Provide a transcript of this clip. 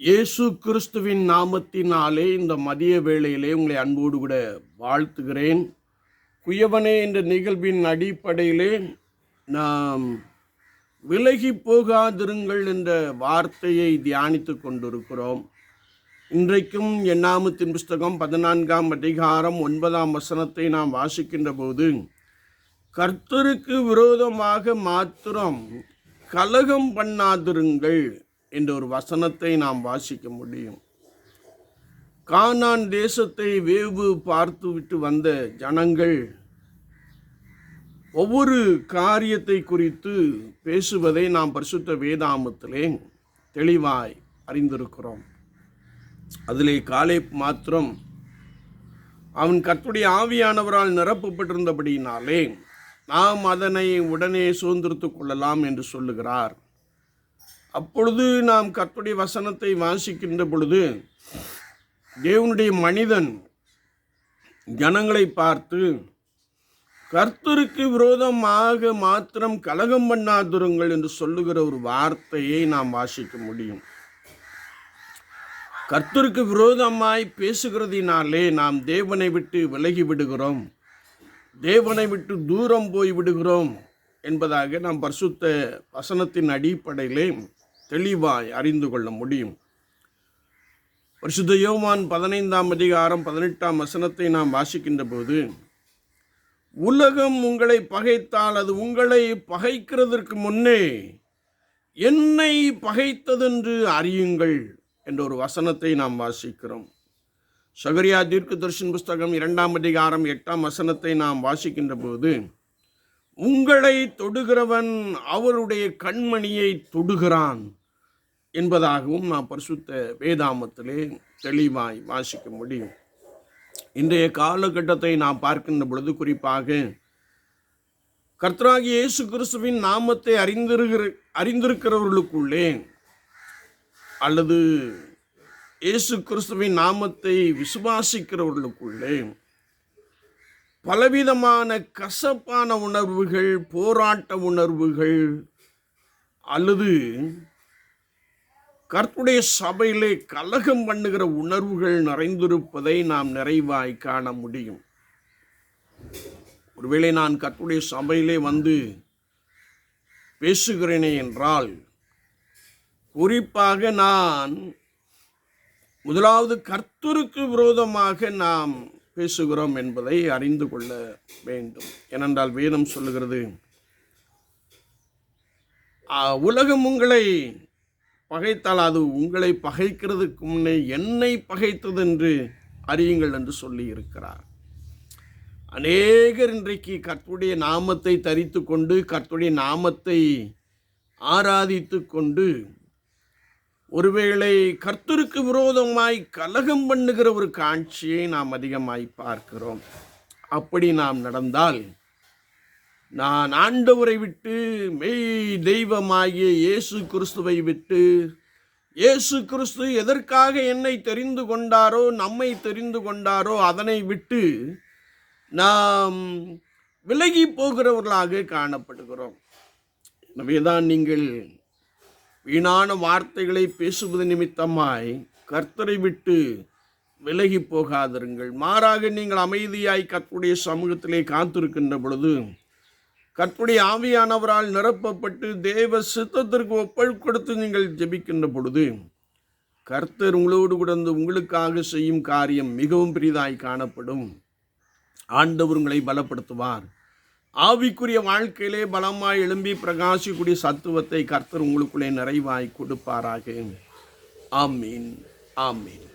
இயேசு கிறிஸ்துவின் நாமத்தினாலே இந்த மதிய வேளையிலே உங்களை அன்போடு கூட வாழ்த்துகிறேன். குயவனே என்ற நிகழ்வின் அடிப்படையிலே நாம் விலகி போகாதிருங்கள் என்ற வார்த்தையை தியானித்து கொண்டிருக்கிறோம். இன்றைக்கும் எண்ணாமத்தின் புஸ்தகம் பதினான்காம் அதிகாரம் ஒன்பதாம் வசனத்தை நாம் வாசிக்கின்ற போது கர்த்தருக்கு விரோதமாக மாத்திரம் கலகம் பண்ணாதிருங்கள். என்ற ஒரு வசனத்தை நாம் வாசிக்க முடியும். கானான் தேசத்தை வேவு பார்த்துவிட்டு வந்த ஜனங்கள் ஒவ்வொரு காரியத்தை குறித்து பேசுவதை நாம் பரிசுத்த வேதாமத்திலே தெளிவாய் அறிந்திருக்கிறோம். அதிலே காலை மாத்திரம் அவன் கத்துடைய ஆவியானவரால் நிரப்பப்பட்டிருந்தபடியினாலே நாம் அதனை உடனே சுதந்திரத்துக் கொள்ளலாம் என்று சொல்லுகிறார். அப்பொழுது நாம் கர்த்துடைய வசனத்தை வாசிக்கின்ற பொழுது தேவனுடைய மனிதன் ஜனங்களை பார்த்து கர்த்தருக்கு விரோதமாக மாத்திரம் கலகம் பண்ணாதுருங்கள் என்று சொல்லுகிற ஒரு வார்த்தையை நாம் வாசிக்க முடியும். கர்த்தருக்கு விரோதமாய் பேசுகிறதினாலே நாம் தேவனை விட்டு விலகி விடுகிறோம். தேவனை விட்டு தூரம் போய் விடுகிறோம் என்பதாக நாம் பரிசுத்த வசனத்தின் அடிப்படையிலே தெளிவாய் அறிந்து கொள்ள முடியும். பரிசுத்த யோவான் பதினைந்தாம் அதிகாரம் பதினெட்டாம் வசனத்தை நாம் வாசிக்கின்ற போது உலகம் உங்களை பகைத்தால் அது உங்களை பகைக்கிறதற்கு முன்னே என்னை பகைத்ததென்று அறியுங்கள் என்ற ஒரு வசனத்தை நாம் வாசிக்கிறோம். சகரியா தீர்க்க தர்ஷன் புஸ்தகம் இரண்டாம் அதிகாரம் எட்டாம் வசனத்தை நாம் வாசிக்கின்ற போது உங்களை தொடுகிறவன் அவருடைய கண்மணியை தொடுகிறான் என்பதாகவும் நாம் பரிசுத்த வேதாமத்திலே தெளிவாய் வாசிக்க முடியும். இன்றைய காலகட்டத்தை நாம் பார்க்கின்ற பொழுது குறிப்பாக கர்த்தராகி இயேசு கிறிஸ்துவின் நாமத்தை அறிந்திருக்கிற அறிந்திருக்கிறவர்களுக்குள்ளே அல்லது இயேசு கிறிஸ்துவின் நாமத்தை விசுவாசிக்கிறவர்களுக்குள்ளே பலவிதமான கசப்பான உணர்வுகள் போராட்ட உணர்வுகள் அல்லது கர்த்துடைய சபையிலே கலகம் பண்ணுகிற உணர்வுகள் நிறைந்திருப்பதை நாம் நிறைவாய் காண முடியும். ஒருவேளை நான் கற்புடைய சபையிலே வந்து பேசுகிறேனே என்றால் குறிப்பாக நான் முதலாவது கர்த்தருக்கு விரோதமாக நாம் பேசுகிறோம் என்பதை அறிந்து கொள்ள வேண்டும். ஏனென்றால் வேதம் சொல்லுகிறது உலகம் உங்களை பகைத்தால் அது உங்களை பகைக்கிறதுக்கு முன்னே என்னை பகைத்தது என்று அறியுங்கள் என்று சொல்லி இருக்கிறார் அநேகர் இன்றைக்கு கற்புடைய நாமத்தை தரித்து கொண்டு கர்த்தருடைய நாமத்தை ஆராதித்து கொண்டு ஒருவேளை கர்த்தருக்கு விரோதமாய் கலகம் பண்ணுகிற ஒரு காட்சியை நாம் அதிகமாய் பார்க்கிறோம். அப்படி நாம் நடந்தால் நான் ஆண்டவரை விட்டு மெய் தெய்வமாகிய இயேசு கிறிஸ்துவை விட்டு இயேசு கிறிஸ்து எதற்காக என்னை தெரிந்து கொண்டாரோ நம்மை தெரிந்து கொண்டாரோ அதனை விட்டு நாம் விலகி போகிறவர்களாக காணப்படுகிறோம். எனவே தான் நீங்கள் வீணான வார்த்தைகளை பேசுவது நிமித்தமாய் கர்த்தரை விட்டு விலகி போகாதிருங்கள். மாறாக நீங்கள் அமைதியாய் கற்புடைய சமூகத்திலே காத்திருக்கின்ற பொழுது கற்புடைய ஆவியானவரால் நிரப்பப்பட்டு தேவ சித்தத்திற்கு ஒப்பல் கொடுத்து நீங்கள் ஜெபிக்கின்ற பொழுது கர்த்தர் உங்களோடு கிடந்து உங்களுக்காக செய்யும் காரியம் மிகவும் பெரிதாய் காணப்படும். ஆண்டவர் உங்களை பலப்படுத்துவார். ஆவிக்குரிய வாழ்க்கையிலே பலமாய் எழும்பி பிரகாசிக்கூடிய சத்துவத்தை கர்த்தர் உங்களுக்குள்ளே நிறைவாய் கொடுப்பாராக. ஆமீன். ஆமீன்.